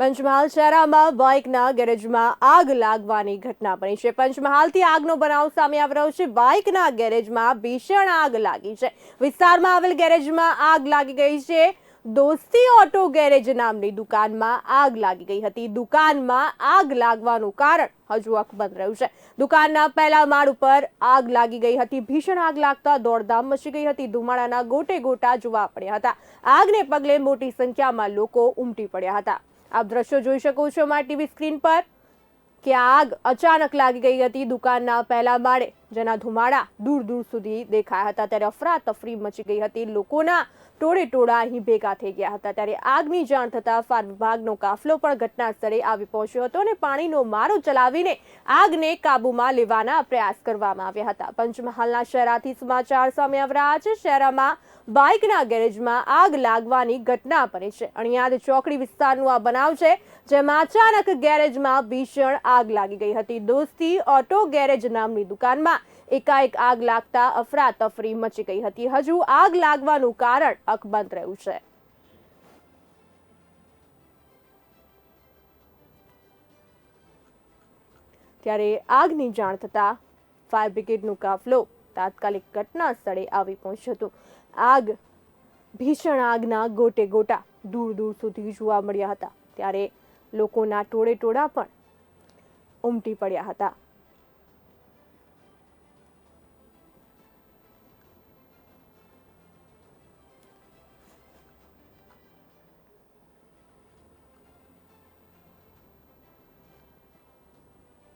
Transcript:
પંચમહાલ શહેરમાં બાઇકના ગેરેજમાં આગ લાગવાની ઘટના બની છે. પંચમહાલથી આગનો બનાવ સામે આવી રહ્યો છે. બાઇકના ગેરેજમાં ભીષણ આગ લાગી છે. વિસ્તારમાં આવેલ ગેરેજમાં આગ લાગી ગઈ છે. દોસ્તી ઓટો ગેરેજ નામની દુકાનમાં આગ લાગી ગઈ હતી. દુકાનમાં આગ લાગવાનું કારણ હજુ અકબંધ રહ્યું છે. દુકાનના પહેલા માળ ઉપર આગ લાગી ગઈ હતી. ભીષણ આગ લાગતા દોડધામ મચી ગઈ હતી. ધુમાડાના ગોટે ગોટા જોવા પડ્યા હતા. આગને પગલે મોટી સંખ્યામાં લોકો ઉમટી પડ્યા હતા. આપ દ્રશ્યો જોઈ શકો છો મારા ટીવી સ્ક્રીન પર કે આગ અચાનક લાગી ગઈ હતી દુકાનના પહેલા માળે, જેના ધુમાડા દૂર દૂર સુધી દેખાયા હતા. ત્યારે અફરાતફરી મચી ગઈ હતી. લોકોના ટોળે ટોળા અહીં ભેગા થઈ ગયા હતા. ત્યારે આગની જાણ થતાં ફાયર વિભાગનો કાફલો પણ ઘટના સ્થળે આવી પહોંચ્યો હતો અને પાણીનો મારો ચલાવીને આગને કાબૂમાં લેવાના પ્રયાસ કરવામાં આવ્યા હતા. પંચમહાલના શહેરાથી સમાચાર સામે આવ્યા છે. શહેરમાં બાઇકના ગેરેજમાં આગ લાગવાની ઘટના બની છે. અણિયાદ ચોકડી વિસ્તારનું આ બનાવ છે, જેમાં અચાનક ગેરેજમાં ભીષણ આગ લાગી ગઈ હતી. દોસ્તી ઓટો ગેરેજ નામની દુકાનમાં એકાએક આગ લાગતા અફરાતફરી મચી ગઈ હતી. હજુ આગ લાગવાનું કારણ અકબંધ રહ્યું છે. ત્યારે આગની જાણ થતાં ફાયર બ્રિગેડનો કાફલો તાત્કાલિક ઘટના સ્થળે આવી પહોંચ્યું હતું. આગ, ભીષણ આગના ગોટે ગોટા દૂર દૂર સુધી જોવા મળ્યા હતા. ત્યારે લોકોના ટોળે ટોળા પણ ઉમટી પડ્યા હતા.